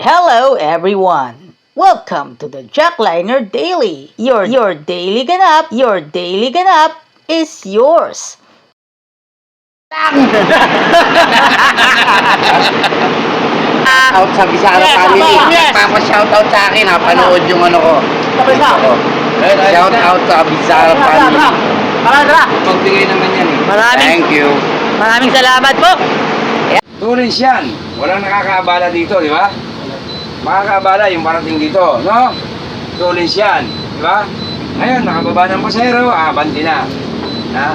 Hello everyone! Welcome to the Jackliner Daily. Your your daily ganap, your daily ganap is yours. out sa Bisara Yes, family. yes, yes. Papa-shoutout sa akin ha, panood yung ano ko. Shout out sa Bisara family. Magbigay naman yan eh. Maraming- Thank you. Maraming salamat po. Tulis yan. Walang nakakaabala dito, di ba? Makakaabala yung parating dito, no? Tulis yan, di ba? Ngayon, nakababa ng pasero, abanti na. Ha?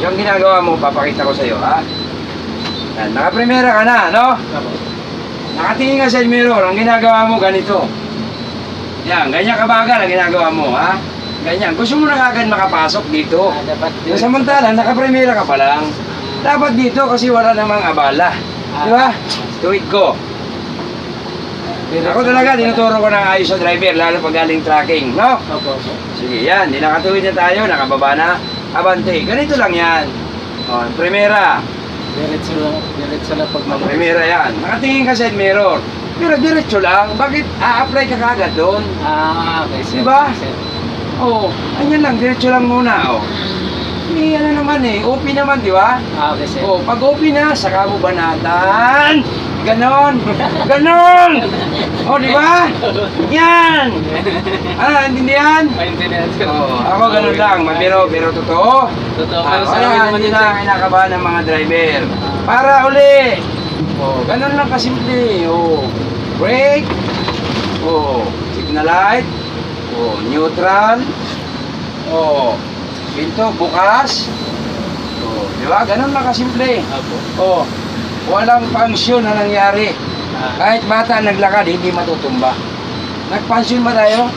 Yung ginagawa mo, papakita ko sa'yo, ha? Yan, nakaprimera ka na, no? Nakatingin ka sa mirror, ang ginagawa mo ganito. Yan, ganyan kabagal ang ginagawa mo, ha? Ganyan. Gusto mo na agad makapasok dito. Yung samantala, nakaprimera ka pa lang. Dapat dito kasi wala namang abala. Di ba? Tuwid ko. Ako talaga, tinuturo ko ng ayos sa driver, lalo pag galing tracking, no? Sige, yan. Di nakatuwid na tayo, nakababa na. Abante. Ganito lang yan. O, primera. Diretso lang, diretso lang pag O, primera yan. Nakatingin ka sa mirror. Pero diretso lang. Bakit a-apply ka kagad doon? Ah, okay, sir. Diba? Sir. Oo. Oh, anyan lang, diretso lang muna. Oh. Eh, ano naman eh, OP naman, di ba? Ah, okay, sir. Oh, pag OP na, saka mo banatan. Ganon. Ganon. Oh, di ba? Yan. Ah, intindihan? Maintindihan, sir. Oh, ako ganun lang, mabiro, pero totoo. Totoo, Ah, pero sa wala, hindi na kinakabahan ng mga driver. Para uli. Oh, ganun lang kasimple. Oh, brake. Oh, signal light. Oh, neutral. Oh, pinto bukas. Oh, di ba? Ganun lang kasimple. Apo. Oh, walang pangsyon na nangyari. Ah, Kahit bata naglakad, hindi matutumba. Nagpansyon ba tayo?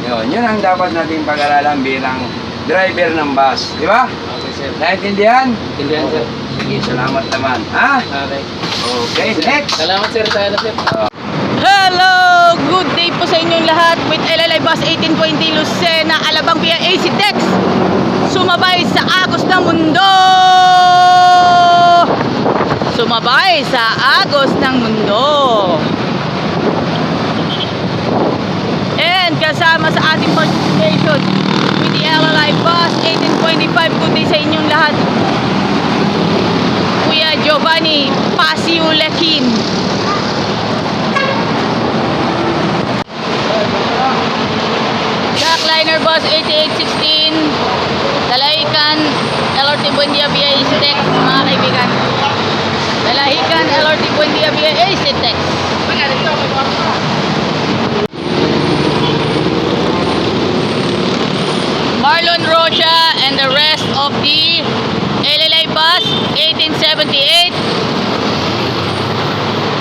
Yun, yun ang dapat natin pag-aralan bilang driver ng bus. Di ba? okay, sir. Naintindihan? Maintindihan, sir. Sige, salamat naman. Ha? Okay. Okay, next. Salamat, sir. Tayo na, sir. Hello! Good day po sa inyong lahat with LLI Bus 1820 Lucena, Alabang via AC Tex. Sumabay sa agos ng mundo! Sumabay sa agos ng mundo. And kasama sa ating participation with the LLI Bus 1825. Good day sa inyong lahat. Kuya Giovanni Pasiulekin. Jackliner Bus 8816 Dalahican LRT Buendia via Isitex mga kaibigan Dalahican LRT Buendia via Isitex Marlon Rocha and the rest of the LLI Bus 1878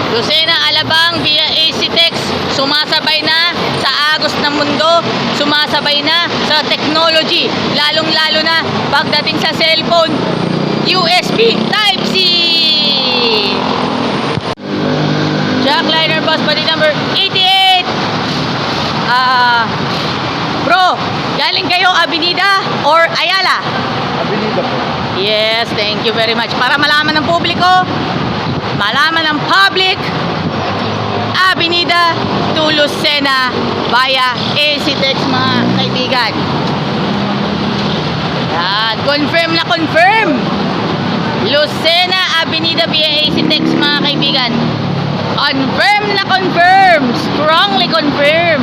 Lucena Alabang via AC-Tex sumasabay na sa agos ng mundo, sumasabay na sa technology, lalong-lalo na pagdating sa cellphone, USB Type-C! Jackliner bus body number 88! Ah, bro, galing kayo Avenida or Ayala? Abilida po. Yes, thank you very much. Para malaman ng publiko, malaman ng public, Avenida to Lucena via AC-Tex mga kaibigan. Yan, confirm na confirm. Lucena Avenida via AC-Tex mga kaibigan. Confirm na confirm. Strongly confirm.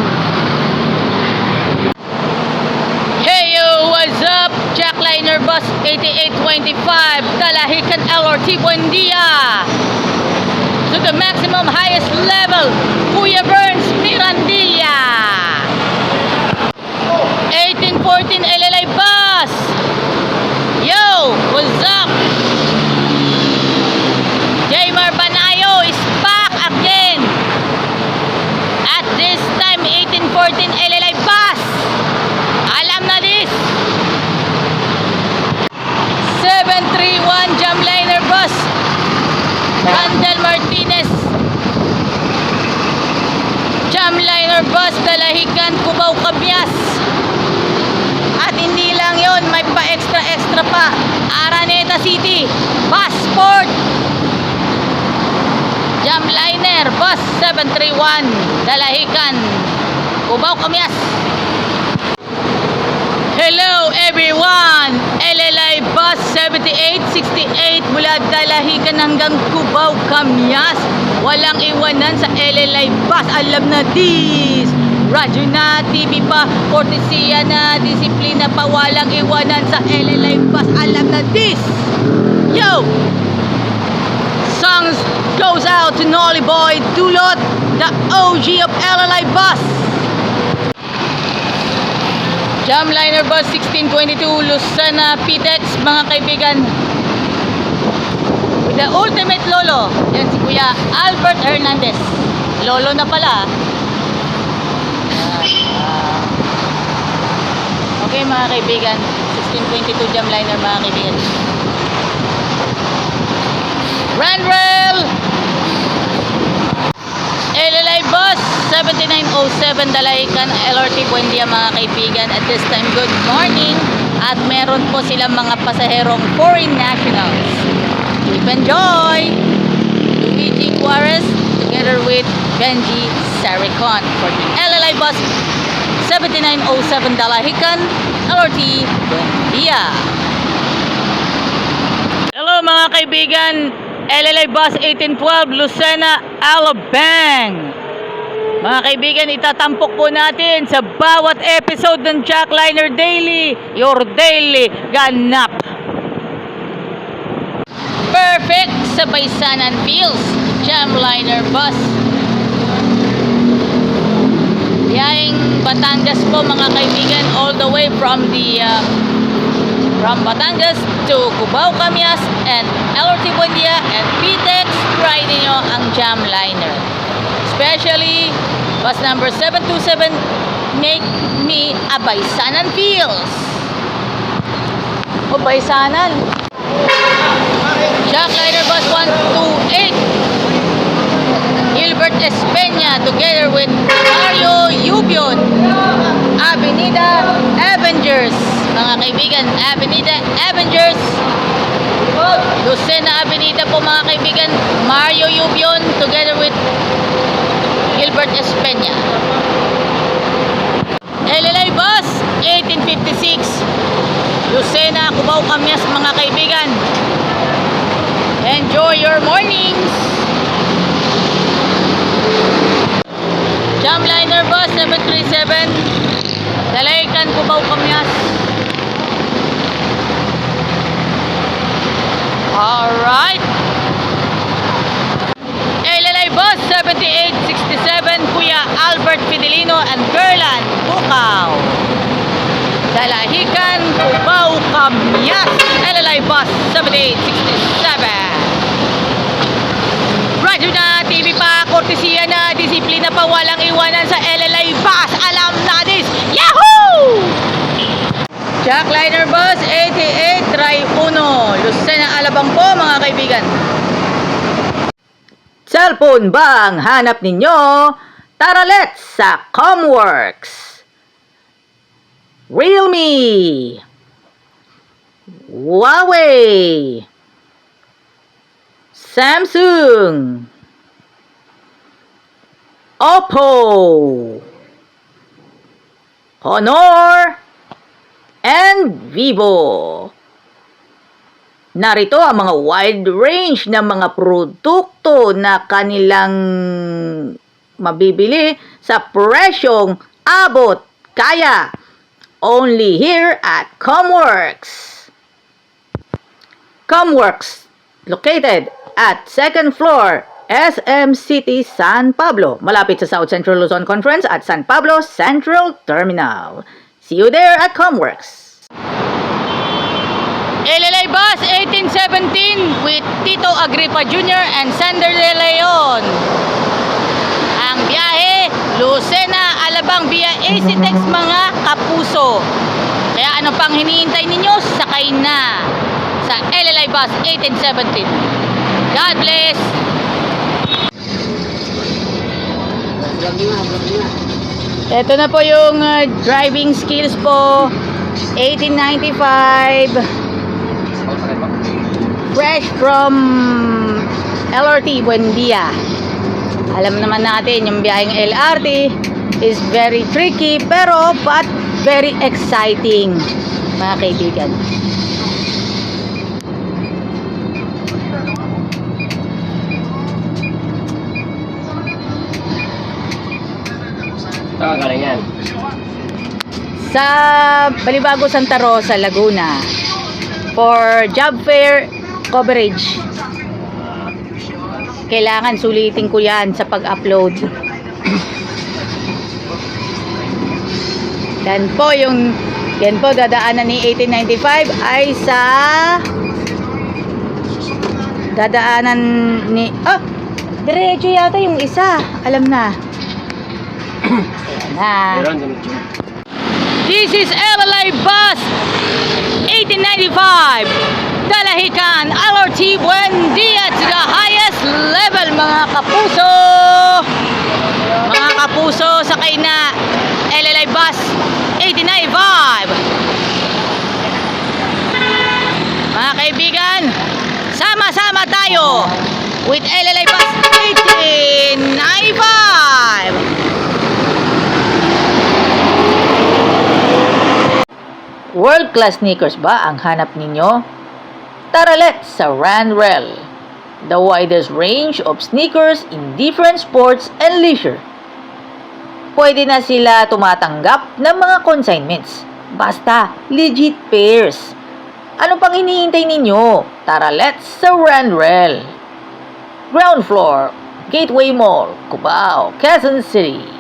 Hey yo, what's up? Jackliner Bus 8825, Dalahican LRT Buendia. To the maximum highest level, Kuya Burns Mirandilla. 1814 LLI Bus. Yo, what's up? Jaymar Banayo is back again. At this time, 1814 LLI Bus. Alam na this. 731 Jamliner Bus. Randall Martinez. Jamliner Bus, Dalahican, Cubao, Cabias. At hindi lang yon, may pa extra extra pa. Araneta City, Passport. Jamliner Bus 731 Dalahican Cubao Kamias Hello everyone! LLI Bus 7868 mula Dalahican hanggang Cubao, Camias. Walang iwanan sa LLI Bus. Alam na this! Radyo na, TV pa, kortesiya na, disiplina pa, walang iwanan sa LLI Bus. Alam na this! Yo! Songs goes out to Nolly Boy Dulot, the OG of LLI Bus. Jamliner Bus 1622 Lucena PTEX mga kaibigan the ultimate lolo Yan si Kuya Albert Hernandez Lolo na pala Yan, ah. Okay mga kaibigan. 1622 Jamliner mga kaibigan. Randrail LLI Bus 7907 Dalahican LRT Buendia mga kaibigan. At this time good morning. At meron po silang mga pasaherong foreign nationals. Keep enjoy! Luigi Juarez together with Benji Saricon. For the LLI Bus 7907 Dalahican LRT Buendia Hello mga kaibigan LLI Bus 1812 Lucena Alabang Mga kaibigan, itatampok po natin sa bawat episode ng Jackliner Daily, your daily ganap. Perfect sa Paisanan Feels, Jamliner Bus. Biyahing Batangas po mga kaibigan, all the way from the uh, from Batangas to Cubao, Camias, and LRT Buendia and PTEX, try ninyo ang Jamliner. Especially, bus number 727, make me a Baisanan feels. O Baisanan. Jackliner bus 128. Gilbert Espeña together with Mario Yubion. Avenida Avengers. Mga kaibigan, Avenida Avengers. Lucena Avenida po mga kaibigan. Mario Yubion together with Gilbert Espeña. LLI Bus 1856. Lucena, Cubao, Camias mga kaibigan. Enjoy your mornings. Jamliner Bus 737. Dalaykan, Cubao, Camias. Alright. LLI Bus 7867 Kuya Albert Fidelino and Gerlan Bukaw. Dalahican, Cubao, Camias. LLI Bus 7867. Radyo na, TV pa, kortesiya na, disiplina pa, walang iwanan sa LLI Bus. Alam na this. Yahoo! Jackliner Bus 88 Try 1 Lucena Alabang po mga kaibigan. Cellphone ba ang hanap ninyo? Tara let's sa Comworks. Realme. Huawei. Samsung. Oppo. Honor and Vivo. Narito ang mga wide range ng mga produkto na kanilang mabibili sa presyong abot kaya. Only here at Comworks. Comworks, located at second floor, SM City, San Pablo, malapit sa South Central Luzon Conference at San Pablo Central Terminal. See you there at Comworks. LLA Bus 1817 with Tito Agripa Jr. and Sander De Leon. Ang biyahe, Lucena, Alabang via AC Tex mga kapuso. Kaya ano pang hinihintay ninyo? Sakay na sa LLI Bus 1817. God bless! Ito na po yung uh, driving skills po. 1895. Fresh from LRT Buendia. Alam naman natin yung biyaheng LRT is very tricky pero but very exciting mga kaibigan. Ka galing yan? Sa Balibago Santa Rosa, Laguna for job fair coverage. Kailangan sulitin ko yan sa pag-upload. Yan po yung yan po dadaanan ni 1895 ay sa dadaanan ni oh diretso yata yung isa alam na This is LLA Bus 1895 Dalahican LRT Buendia to the highest level mga kapuso. Mga kapuso sakay na LLA Bus 1895 mga kaibigan sama-sama tayo with LLA Bus 1895 World-class sneakers ba ang hanap ninyo? Tara let's sa Ranrel, the widest range of sneakers in different sports and leisure. Pwede na sila tumatanggap ng mga consignments. Basta, legit pairs. Ano pang hinihintay ninyo? Tara let's sa Ranrel. Ground floor, Gateway Mall, Cubao, Quezon City.